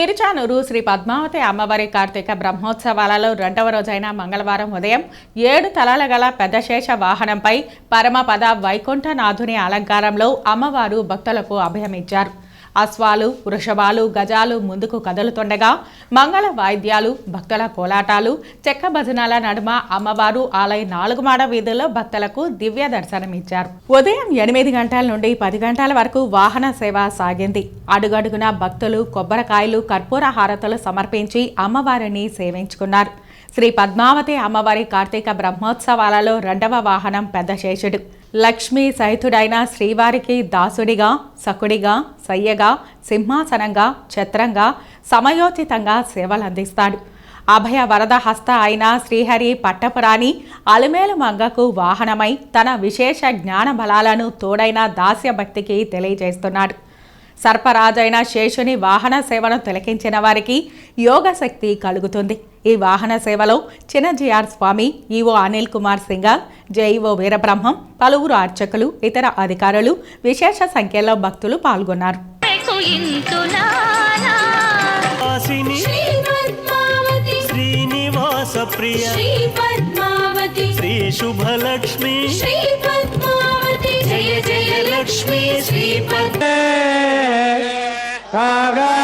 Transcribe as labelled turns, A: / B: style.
A: తిరుచానూరు శ్రీ పద్మావతి అమ్మవారి కార్తీక బ్రహ్మోత్సవాలలో రెండవ రోజైన మంగళవారం ఉదయం ఏడు తలాల గల పెద్దశేష వాహనంపై పరమపద వైకుంఠనాథుని అలంకారంలో అమ్మవారు భక్తులకు అభయమిచ్చారు. అశ్వాలు వృషభాలు గజాలు ముందుకు కదులుతుండగా మంగళ వాయిద్యాలు భక్తుల కోలాటాలు చెక్క భజనాల నడుమ అమ్మవారు ఆలయ నాలుగు మాడ వీధుల్లో భక్తులకు దివ్య దర్శనమిచ్చారు ఉదయం ఎనిమిది గంటల నుండి పది గంటల వరకు వాహన సేవ సాగింది. అడుగడుగున భక్తులు కొబ్బరికాయలు కర్పూర హారతులు సమర్పించి అమ్మవారిని సేవించుకున్నారు. శ్రీ పద్మావతి అమ్మవారి కార్తీక బ్రహ్మోత్సవాలలో రెండవ వాహనం పెద్ద శేషుడు లక్ష్మీ సహితుడైన శ్రీవారికి దాసుడిగా సకుడిగా సయ్యగా సింహాసనంగా ఛత్రంగా సమయోచితంగా సేవలందిస్తాడు. అభయ వరద హస్త అయిన శ్రీహరి పట్టపురాణి అలిమేలు మంగకు వాహనమై తన విశేష జ్ఞాన బలాలను తోడైన దాస్య భక్తికి తెలియజేస్తున్నాడు. సర్పరాజైన శేషుని వాహన సేవను తిలకించిన వారికి యోగ శక్తి కలుగుతుంది. ఈ వాహన సేవలో చిన్నజిఆర్ స్వామి ఈవో అనిల్ కుమార్ సింగాల్ జేఈఓ వీరబ్రహ్మం పలువురు అర్చకులు ఇతర అధికారులు విశేష సంఖ్యలో భక్తులు పాల్గొన్నారు.
B: శ్రీనివాస ప్రియ
C: శ్రీ
B: శుభలక్ష్మి
C: శ్రీ పద్మావతి జయ జయ లక్ష్మీ శ్రీ
D: Caralho!